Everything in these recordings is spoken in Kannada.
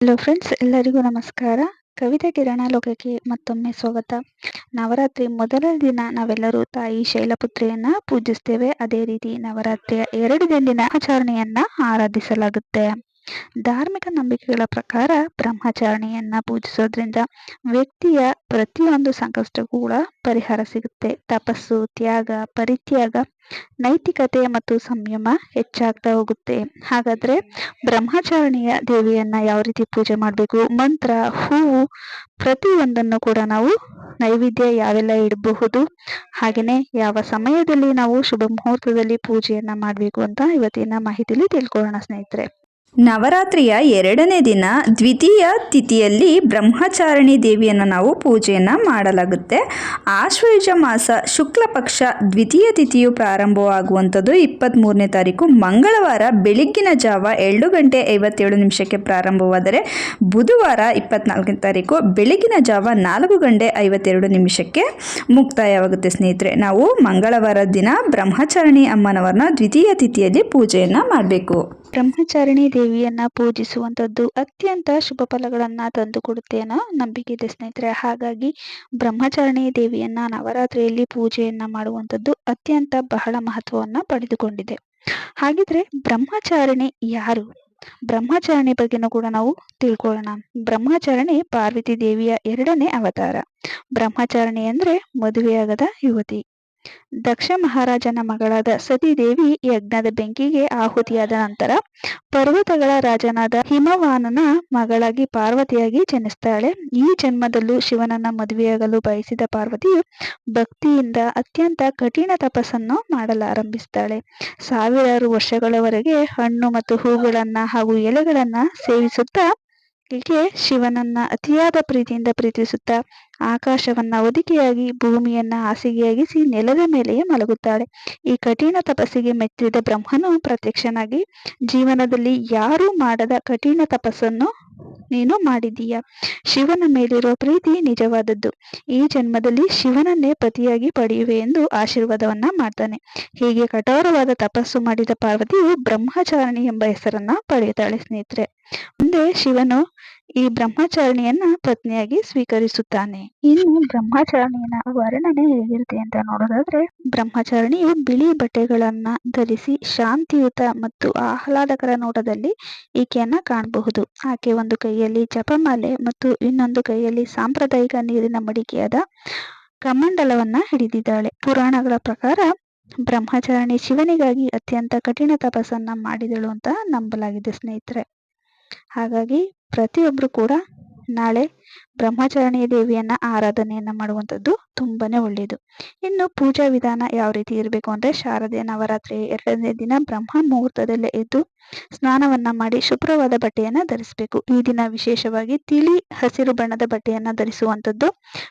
ಹಲೋ ಫ್ರೆಂಡ್ಸ್ ಎಲ್ಲರಿಗೂ ನಮಸ್ಕಾರ. ಕವಿತಾ ಕಿರಣ ಲೋಕಕ್ಕೆ ಮತ್ತೊಮ್ಮೆ ಸ್ವಾಗತ. ನವರಾತ್ರಿ ಮೊದಲ ದಿನ ನಾವೆಲ್ಲರೂ ತಾಯಿ ಶೈಲಪುತ್ರಿಯನ್ನ ಪೂಜಿಸ್ತೇವೆ. ಅದೇ ರೀತಿ ನವರಾತ್ರಿಯ ಎರಡು ದಿನ ಆಚರಣೆಯನ್ನ ಆರಾಧಿಸಲಾಗುತ್ತೆ. ಧಾರ್ಮಿಕ ನಂಬಿಕೆಗಳ ಪ್ರಕಾರ ಬ್ರಹ್ಮಚಾರಿಣಿಯನ್ನ ಪೂಜಿಸೋದ್ರಿಂದ ವ್ಯಕ್ತಿಯ ಪ್ರತಿಯೊಂದು ಸಂಕಷ್ಟಕ್ಕೂ ಕೂಡ ಪರಿಹಾರ ಸಿಗುತ್ತೆ. ತಪಸ್ಸು, ತ್ಯಾಗ, ಪರಿತ್ಯಾಗ, ನೈತಿಕತೆ ಮತ್ತು ಸಂಯಮ ಹೆಚ್ಚಾಗ್ತಾ ಹೋಗುತ್ತೆ. ಹಾಗಾದ್ರೆ ಬ್ರಹ್ಮಚಾರಿಣಿಯ ದೇವಿಯನ್ನ ಯಾವ ರೀತಿ ಪೂಜೆ ಮಾಡಬೇಕು? ಮಂತ್ರ, ಹೂವು ಪ್ರತಿಯೊಂದನ್ನು ಕೂಡ ನಾವು ನೈವೇದ್ಯ ಯಾವೆಲ್ಲ ಇಡಬಹುದು? ಹಾಗೆಯೇ ಯಾವ ಸಮಯದಲ್ಲಿ ನಾವು ಶುಭ ಮುಹೂರ್ತದಲ್ಲಿ ಪೂಜೆಯನ್ನ ಮಾಡಬೇಕು ಅಂತ ಇವತ್ತಿನ ಮಾಹಿತಿಲಿ ತಿಳ್ಕೊಳ್ಳೋಣ ಸ್ನೇಹಿತರೆ. ನವರಾತ್ರಿಯ ಎರಡನೇ ದಿನ ದ್ವಿತೀಯ ತಿಥಿಯಲ್ಲಿ ಬ್ರಹ್ಮಚಾರಿಣಿ ದೇವಿಯನ್ನು ನಾವು ಪೂಜೆಯನ್ನು ಮಾಡಲಾಗುತ್ತೆ. ಆಶ್ವಯುಜ ಮಾಸ ಶುಕ್ಲ ಪಕ್ಷ ದ್ವಿತೀಯ ತಿಥಿಯು ಪ್ರಾರಂಭವಾಗುವಂಥದ್ದು ಇಪ್ಪತ್ತ್ಮೂರನೇ ತಾರೀಕು. ಮಂಗಳವಾರ ಬೆಳಗ್ಗಿನ ಜಾವ ಎರಡು ಗಂಟೆ ಐವತ್ತೇಳು ನಿಮಿಷಕ್ಕೆ ಪ್ರಾರಂಭವಾದರೆ ಬುಧವಾರ ಇಪ್ಪತ್ನಾಲ್ಕನೇ ತಾರೀಕು. ಬೆಳಗಿನ ಜಾವ ನಾಲ್ಕು ಗಂಟೆ ಐವತ್ತೆರಡು ನಿಮಿಷಕ್ಕೆ ಮುಕ್ತಾಯವಾಗುತ್ತೆ ಸ್ನೇಹಿತರೆ. ನಾವು ಮಂಗಳವಾರ ದಿನ ಬ್ರಹ್ಮಚಾರಿಣಿ ಅಮ್ಮನವರನ್ನ ದ್ವಿತೀಯ ತಿಥಿಯಲ್ಲಿ ಪೂಜೆಯನ್ನು ಮಾಡಬೇಕು. ಬ್ರಹ್ಮಚಾರಿಣಿ ದೇವಿಯನ್ನ ಪೂಜಿಸುವಂಥದ್ದು ಅತ್ಯಂತ ಶುಭ ಫಲಗಳನ್ನ ತಂದುಕೊಡುತ್ತೆ ಅನ್ನೋ ನಂಬಿಕೆ ಇದೆ ಸ್ನೇಹಿತರೆ. ಹಾಗಾಗಿ ಬ್ರಹ್ಮಚಾರಿಣಿ ದೇವಿಯನ್ನ ನವರಾತ್ರಿಯಲ್ಲಿ ಪೂಜೆಯನ್ನ ಮಾಡುವಂಥದ್ದು ಅತ್ಯಂತ ಬಹಳ ಮಹತ್ವವನ್ನ ಪಡೆದುಕೊಂಡಿದೆ. ಹಾಗಿದ್ರೆ ಬ್ರಹ್ಮಚಾರಿಣಿ ಯಾರು? ಬ್ರಹ್ಮಚಾರಣಿ ಬಗ್ಗೆನೂ ಕೂಡ ನಾವು ತಿಳ್ಕೊಳ್ಳೋಣ. ಬ್ರಹ್ಮಚಾರಣಿ ಪಾರ್ವತಿ ದೇವಿಯ ಎರಡನೇ ಅವತಾರ. ಬ್ರಹ್ಮಚಾರಣಿ ಅಂದ್ರೆ ಮದುವೆಯಾಗದ ಯುವತಿ. ದಕ್ಷ ಮಹಾರಾಜನ ಮಗಳಾದ ಸತೀದೇವಿ ಯಜ್ಞದ ಬೆಂಕಿಗೆ ಆಹುತಿಯಾದ ನಂತರ ಪರ್ವತಗಳ ರಾಜನಾದ ಹಿಮವಾನನ ಮಗಳಾಗಿ ಪಾರ್ವತಿಯಾಗಿ ಜನಿಸ್ತಾಳೆ. ಈ ಜನ್ಮದಲ್ಲೂ ಶಿವನನ್ನ ಮದುವೆಯಾಗಲು ಬಯಸಿದ ಪಾರ್ವತಿಯು ಭಕ್ತಿಯಿಂದ ಅತ್ಯಂತ ಕಠಿಣ ತಪಸ್ಸನ್ನು ಮಾಡಲಾರಂಭಿಸ್ತಾಳೆ. ಸಾವಿರಾರು ವರ್ಷಗಳವರೆಗೆ ಹಣ್ಣು ಮತ್ತು ಹೂಗಳನ್ನ ಹಾಗೂ ಎಲೆಗಳನ್ನ ಸೇವಿಸುತ್ತಾ ಹೀಗೆ ಶಿವನನ್ನ ಅತಿಯಾದ ಪ್ರೀತಿಯಿಂದ ಪ್ರೀತಿಸುತ್ತಾ ಆಕಾಶವನ್ನ ಒದಿಕೆಯಾಗಿ ಭೂಮಿಯನ್ನ ಹಾಸಿಗೆಯಾಗಿಸಿ ನೆಲದ ಮೇಲೆಯೇ ಮಲಗುತ್ತಾಳೆ. ಈ ಕಠಿಣ ತಪಸ್ಸಿಗೆ ಮೆಚ್ಚಿದ ಬ್ರಹ್ಮನು ಪ್ರತ್ಯಕ್ಷನಾಗಿ ಜೀವನದಲ್ಲಿ ಯಾರೂ ಮಾಡದ ಕಠಿಣ ತಪಸ್ಸನ್ನು ನೀನು ಮಾಡಿದೀಯ ಶಿವನ ಮೇಲಿರುವ ಪ್ರೀತಿ ನಿಜವಾದದ್ದು. ಈ ಜನ್ಮದಲ್ಲಿ ಶಿವನನ್ನೇ ಪತಿಯಾಗಿ ಪಡೆಯುವೆ ಎಂದು ಆಶೀರ್ವಾದವನ್ನ ಮಾಡ್ತಾನೆ. ಹೀಗೆ ಕಠೋರವಾದ ತಪಸ್ಸು ಮಾಡಿದ ಪಾರ್ವತಿಯು ಬ್ರಹ್ಮಚಾರಣಿ ಎಂಬ ಹೆಸರನ್ನ ಪಡೆಯುತ್ತಾಳೆ ಸ್ನೇಹಿತರೆ. ಮುಂದೆ ಶಿವನು ಈ ಬ್ರಹ್ಮಚಾರಿಣಿಯನ್ನ ಪತ್ನಿಯಾಗಿ ಸ್ವೀಕರಿಸುತ್ತಾನೆ. ಇನ್ನು ಬ್ರಹ್ಮಚಾರಿಣಿಯನ ವರ್ಣನೆ ಹೇಗಿರುತ್ತೆ ಅಂತ ನೋಡೋದಾದ್ರೆ, ಬ್ರಹ್ಮಚಾರಿಣಿಯು ಬಿಳಿ ಬಟ್ಟೆಗಳನ್ನ ಧರಿಸಿ ಶಾಂತಿಯುತ ಮತ್ತು ಆಹ್ಲಾದಕರ ನೋಟದಲ್ಲಿ ಈಕೆಯನ್ನ ಕಾಣಬಹುದು. ಆಕೆ ಒಂದು ಕೈಯಲ್ಲಿ ಜಪಮಾಲೆ ಮತ್ತು ಇನ್ನೊಂದು ಕೈಯಲ್ಲಿ ಸಾಂಪ್ರದಾಯಿಕ ನೀರಿನ ಮಡಿಕೆಯಾದ ಕಮಂಡಲವನ್ನ ಹಿಡಿದಿದ್ದಾಳೆ. ಪುರಾಣಗಳ ಪ್ರಕಾರ, ಬ್ರಹ್ಮಚಾರಣಿ ಶಿವನಿಗಾಗಿ ಅತ್ಯಂತ ಕಠಿಣ ತಪಸ್ಸನ್ನ ಮಾಡಿದಳು ಅಂತ ನಂಬಲಾಗಿದೆ ಸ್ನೇಹಿತರೆ. ಹಾಗಾಗಿ ಪ್ರತಿಯೊಬ್ಬರು ಕೂಡ ನಾಳೆ ಬ್ರಹ್ಮಚಾರಿಣಿ ದೇವಿಯನ್ನ ಆರಾಧನೆಯನ್ನ ಮಾಡುವಂಥದ್ದು ತುಂಬಾನೇ ಒಳ್ಳೆಯದು ಇನ್ನು ಪೂಜಾ ವಿಧಾನ ಯಾವ ರೀತಿ ಇರಬೇಕು ಅಂದ್ರೆ ಶಾರದೆ ನವರಾತ್ರಿ ಎರಡನೇ ದಿನ ಬ್ರಹ್ಮ ಮುಹೂರ್ತದಲ್ಲೇ ಎದ್ದು ಸ್ನಾನವನ್ನ ಮಾಡಿ ಶುಭ್ರವಾದ ಬಟ್ಟೆಯನ್ನ ಧರಿಸಬೇಕು. ಈ ದಿನ ವಿಶೇಷವಾಗಿ ತಿಳಿ ಹಸಿರು ಬಣ್ಣದ ಬಟ್ಟೆಯನ್ನ ಧರಿಸುವಂಥದ್ದು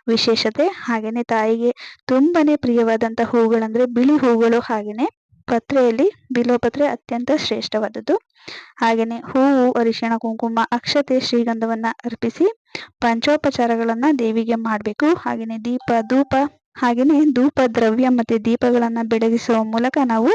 ವಿಶೇಷತೆ. ಹಾಗೇನೆ ತಾಯಿಗೆ ತುಂಬಾನೇ ಪ್ರಿಯವಾದಂತ ಹೂಗಳಂದ್ರೆ ಬಿಳಿ ಹೂಗಳು ಹಾಗೇನೆ ಪತ್ರೆಯಲ್ಲಿ ಬಿಲ್ವಪತ್ರೆ ಅತ್ಯಂತ ಶ್ರೇಷ್ಠವಾದದ್ದು. ಹಾಗೆಯೇ ಹೂವು, ಅರಿಶಿಣ, ಕುಂಕುಮ, ಅಕ್ಷತೆ, ಶ್ರೀಗಂಧವನ್ನ ಅರ್ಪಿಸಿ ಪಂಚೋಪಚಾರಗಳನ್ನ ದೇವಿಗೆ ಮಾಡಬೇಕು. ಹಾಗೆಯೇ ದೀಪ, ಧೂಪ, ಹಾಗೆಯೇ ಧೂಪ ದ್ರವ್ಯ ಮತ್ತೆ ದೀಪಗಳನ್ನ ಬೆಳಗಿಸುವ ಮೂಲಕ ನಾವು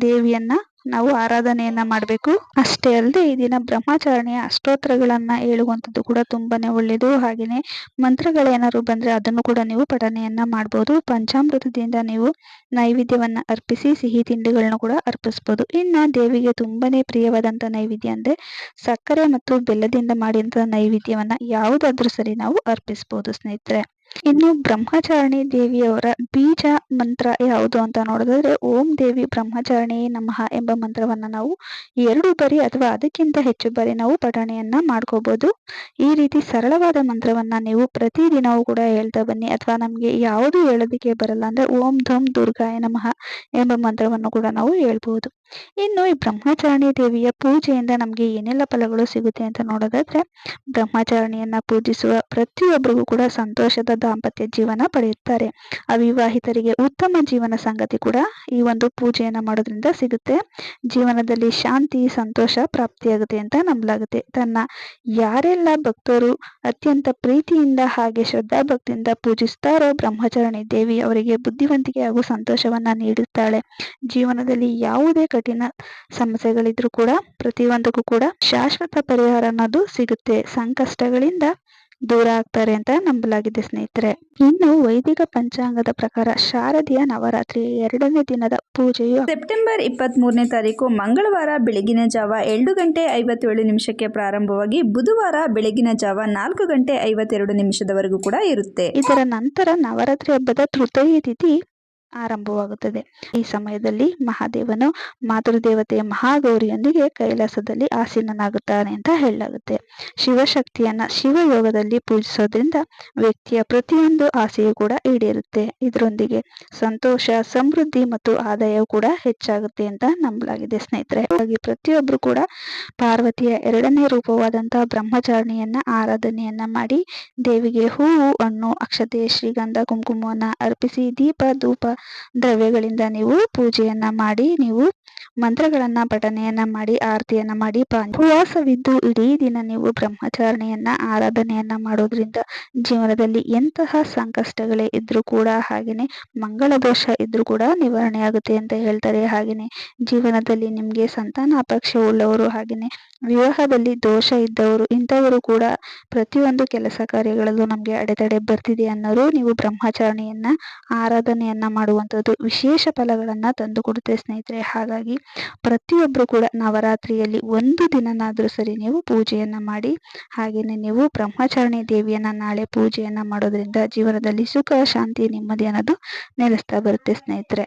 ದೇವಿಯನ್ನ ನಾವು ಆರಾಧನೆಯನ್ನ ಮಾಡಬೇಕು. ಅಷ್ಟೇ ಅಲ್ಲದೆ ಈ ದಿನ ಬ್ರಹ್ಮಚಾರಣೆಯ ಅಷ್ಟೋತ್ತರಗಳನ್ನ ಹೇಳುವಂಥದ್ದು ಕೂಡ ತುಂಬಾನೇ ಒಳ್ಳೆಯದು ಹಾಗೆಯೇ ಮಂತ್ರಗಳೇನಾದ್ರು ಬಂದ್ರೆ ಅದನ್ನು ಕೂಡ ನೀವು ಪಠನೆಯನ್ನ ಮಾಡ್ಬೋದು. ಪಂಚಾಮೃತದಿಂದ ನೀವು ನೈವೇದ್ಯವನ್ನ ಅರ್ಪಿಸಿ ಸಿಹಿ ತಿಂಡಿಗಳನ್ನ ಕೂಡ ಅರ್ಪಿಸ್ಬೋದು. ಇನ್ನು ದೇವಿಗೆ ತುಂಬಾನೇ ಪ್ರಿಯವಾದಂತ ನೈವೇದ್ಯ ಅಂದ್ರೆ ಸಕ್ಕರೆ ಮತ್ತು ಬೆಲ್ಲದಿಂದ ಮಾಡಿದಂತ ನೈವೇದ್ಯವನ್ನ ಯಾವುದಾದ್ರೂ ಸರಿ ನಾವು ಅರ್ಪಿಸ್ಬೋದು ಸ್ನೇಹಿತರೆ. ಇನ್ನು ಬ್ರಹ್ಮಚಾರಿಣಿ ದೇವಿಯವರ ಬೀಜ ಮಂತ್ರ ಯಾವುದು ಅಂತ ನೋಡೋದಾದ್ರೆ, ಓಂ ದೇವಿ ಬ್ರಹ್ಮಚಾರಿಣಿ ನಮಃ ಎಂಬ ಮಂತ್ರವನ್ನ ನಾವು ಎರಡು ಬಾರಿ ಅಥವಾ ಅದಕ್ಕಿಂತ ಹೆಚ್ಚು ಬಾರಿ ನಾವು ಪಠಣೆಯನ್ನ ಮಾಡ್ಕೋಬಹುದು ಈ ರೀತಿ ಸರಳವಾದ ಮಂತ್ರವನ್ನ ನೀವು ಪ್ರತಿದಿನವೂ ಕೂಡ ಹೇಳ್ತಾ ಬನ್ನಿ. ಅಥವಾ ನಮಗೆ ಯಾವುದು ಹೇಳೋದಕ್ಕೆ ಬರಲ್ಲ ಅಂದ್ರೆ ಓಂ ಧಂ ದುರ್ಗಾಯ ನಮಃ ಎಂಬ ಮಂತ್ರವನ್ನು ಕೂಡ ನಾವು ಹೇಳ್ಬಹುದು ಇನ್ನು ಈ ಬ್ರಹ್ಮಚಾರಿಣಿ ದೇವಿಯ ಪೂಜೆಯಿಂದ ನಮಗೆ ಏನೆಲ್ಲ ಫಲಗಳು ಸಿಗುತ್ತೆ ಅಂತ ನೋಡೋದಾದ್ರೆ, ಬ್ರಹ್ಮಚಾರಿಣಿಯನ್ನ ಪೂಜಿಸುವ ಪ್ರತಿಯೊಬ್ಬರಿಗೂ ಕೂಡ ಸಂತೋಷದ ದಾಂಪತ್ಯ ಜೀವನ ಪಡೆಯುತ್ತಾರೆ. ಅವಿವಾಹಿತರಿಗೆ ಉತ್ತಮ ಜೀವನ ಸಂಗತಿ ಕೂಡ ಈ ಒಂದು ಪೂಜೆಯನ್ನ ಮಾಡೋದ್ರಿಂದ ಸಿಗುತ್ತೆ. ಜೀವನದಲ್ಲಿ ಶಾಂತಿ, ಸಂತೋಷ ಪ್ರಾಪ್ತಿಯಾಗುತ್ತೆ ಅಂತ ನಂಬಲಾಗುತ್ತೆ. ತನ್ನ ಯಾರೆಲ್ಲ ಭಕ್ತರು ಅತ್ಯಂತ ಪ್ರೀತಿಯಿಂದ ಹಾಗೆ ಶ್ರದ್ಧಾ ಭಕ್ತಿಯಿಂದ ಪೂಜಿಸ್ತಾರೋ, ಬ್ರಹ್ಮಚಾರಿಣಿ ದೇವಿ ಅವರಿಗೆ ಬುದ್ಧಿವಂತಿಕೆ ಹಾಗೂ ಸಂತೋಷವನ್ನ ನೀಡುತ್ತಾಳೆ. ಜೀವನದಲ್ಲಿ ಯಾವುದೇ ಕಠಿಣ ಸಮಸ್ಯೆಗಳಿದ್ರು ಕೂಡ ಪ್ರತಿಯೊಂದಕ್ಕೂ ಕೂಡ ಶಾಶ್ವತ ಪರಿಹಾರ ಅನ್ನೋದು ಸಿಗುತ್ತೆ. ಸಂಕಷ್ಟಗಳಿಂದ ದೂರ ಆಗ್ತಾರೆ ಅಂತ ನಂಬಲಾಗಿದೆ ಸ್ನೇಹಿತರೆ. ಇನ್ನು ವೈದಿಕ ಪಂಚಾಂಗದ ಪ್ರಕಾರ ಶಾರದೀಯ ನವರಾತ್ರಿ ಎರಡನೇ ದಿನದ ಪೂಜೆಯು ಸೆಪ್ಟೆಂಬರ್ ಇಪ್ಪತ್ತ್ ಮೂರನೇ ತಾರೀಕು ಮಂಗಳವಾರ ಬೆಳಗಿನ ಜಾವ ಎರಡು ಗಂಟೆ ಐವತ್ತೇಳು ನಿಮಿಷಕ್ಕೆ ಪ್ರಾರಂಭವಾಗಿ ಬುಧವಾರ ಬೆಳಗಿನ ಜಾವ ನಾಲ್ಕು ಗಂಟೆ ಐವತ್ತೆರಡು ನಿಮಿಷದವರೆಗೂ ಕೂಡ ಇರುತ್ತೆ. ಇದರ ನಂತರ ನವರಾತ್ರಿ ಹಬ್ಬದ ತೃತೀಯ ತಿಥಿ ಆರಂಭವಾಗುತ್ತದೆ. ಈ ಸಮಯದಲ್ಲಿ ಮಹಾದೇವನು ಮಾತೃದೇವತೆಯ ಮಹಾಗೌರಿಯೊಂದಿಗೆ ಕೈಲಾಸದಲ್ಲಿ ಆಸೀನನಾಗುತ್ತಾನೆ ಅಂತ ಹೇಳಲಾಗುತ್ತೆ. ಶಿವಶಕ್ತಿಯನ್ನ ಶಿವಯೋಗದಲ್ಲಿ ಪೂಜಿಸೋದ್ರಿಂದ ವ್ಯಕ್ತಿಯ ಪ್ರತಿಯೊಂದು ಆಸೆಯೂ ಕೂಡ ಈಡೇರುತ್ತೆ. ಇದರೊಂದಿಗೆ ಸಂತೋಷ, ಸಮೃದ್ಧಿ ಮತ್ತು ಆದಾಯವು ಕೂಡ ಹೆಚ್ಚಾಗುತ್ತೆ ಅಂತ ನಂಬಲಾಗಿದೆ ಸ್ನೇಹಿತರೆ. ಹಾಗಾಗಿ ಪ್ರತಿಯೊಬ್ಬರು ಕೂಡ ಪಾರ್ವತಿಯ ಎರಡನೇ ರೂಪವಾದಂತಹ ಬ್ರಹ್ಮಚಾರಿಣಿಯನ್ನ ಆರಾಧನೆಯನ್ನ ಮಾಡಿ ದೇವಿಗೆ ಹೂವು, ಹಣ್ಣು, ಅಕ್ಷತೆ, ಶ್ರೀಗಂಧ, ಕುಂಕುಮವನ್ನ ಅರ್ಪಿಸಿ ದೀಪ, ಧೂಪ ದ್ರವ್ಯಗಳಿಂದ ನೀವು ಪೂಜೆಯನ್ನ ಮಾಡಿ, ನೀವು ಮಂತ್ರಗಳನ್ನ ಪಠನೆಯನ್ನ ಮಾಡಿ, ಆರತಿಯನ್ನ ಮಾಡಿ ಪಾ- ಇಡೀ ದಿನ ನೀವು ಬ್ರಹ್ಮಚಾರಣೆಯನ್ನ, ಆರಾಧನೆಯನ್ನ ಮಾಡೋದ್ರಿಂದ ಜೀವನದಲ್ಲಿ ಎಂತಹ ಸಂಕಷ್ಟಗಳೇ ಇದ್ದರೂ ಕೂಡ ಹಾಗೇನೆ ಮಂಗಳ ದೋಷ ಇದ್ದರೂ ಕೂಡ ನಿವಾರಣೆ ಆಗುತ್ತೆ ಅಂತ ಹೇಳ್ತಾರೆ. ಹಾಗೇನೆ ಜೀವನದಲ್ಲಿ ನಿಮ್ಗೆ ಸಂತಾನ ಅಪೇಕ್ಷೆ ಉಳ್ಳವರು ಹಾಗೇನೆ ವಿವಾಹದಲ್ಲಿ ದೋಷ ಇದ್ದವರು ಇಂಥವರು ಕೂಡ ಪ್ರತಿಯೊಂದು ಕೆಲಸ ಕಾರ್ಯಗಳಲ್ಲೂ ನಮಗೆ ಅಡೆತಡೆ ಬರ್ತಿದೆ ಅನ್ನೋರು ನೀವು ಬ್ರಹ್ಮಚಾರಣೆಯನ್ನ, ಆರಾಧನೆಯನ್ನ ಮಾಡುವಂಥದ್ದು ವಿಶೇಷ ಫಲಗಳನ್ನು ತಂದುಕೊಡುತ್ತೆ ಸ್ನೇಹಿತರೆ. ಹಾಗಾಗಿ ಪ್ರತಿಯೊಬ್ಬರು ಕೂಡ ನವರಾತ್ರಿಯಲ್ಲಿ ಒಂದು ದಿನನಾದರೂ ಸರಿ ನೀವು ಪೂಜೆಯನ್ನು ಮಾಡಿ ಹಾಗೆಯೇ ನೀವು ಬ್ರಹ್ಮಚಾರಣಿ ದೇವಿಯನ್ನ ನಾಳೆ ಪೂಜೆಯನ್ನು ಮಾಡೋದ್ರಿಂದ ಜೀವನದಲ್ಲಿ ಸುಖ, ಶಾಂತಿ, ನೆಮ್ಮದಿ ಅನ್ನೋದು ನೆಲೆಸ್ತಾ ಬರುತ್ತೆ ಸ್ನೇಹಿತರೆ.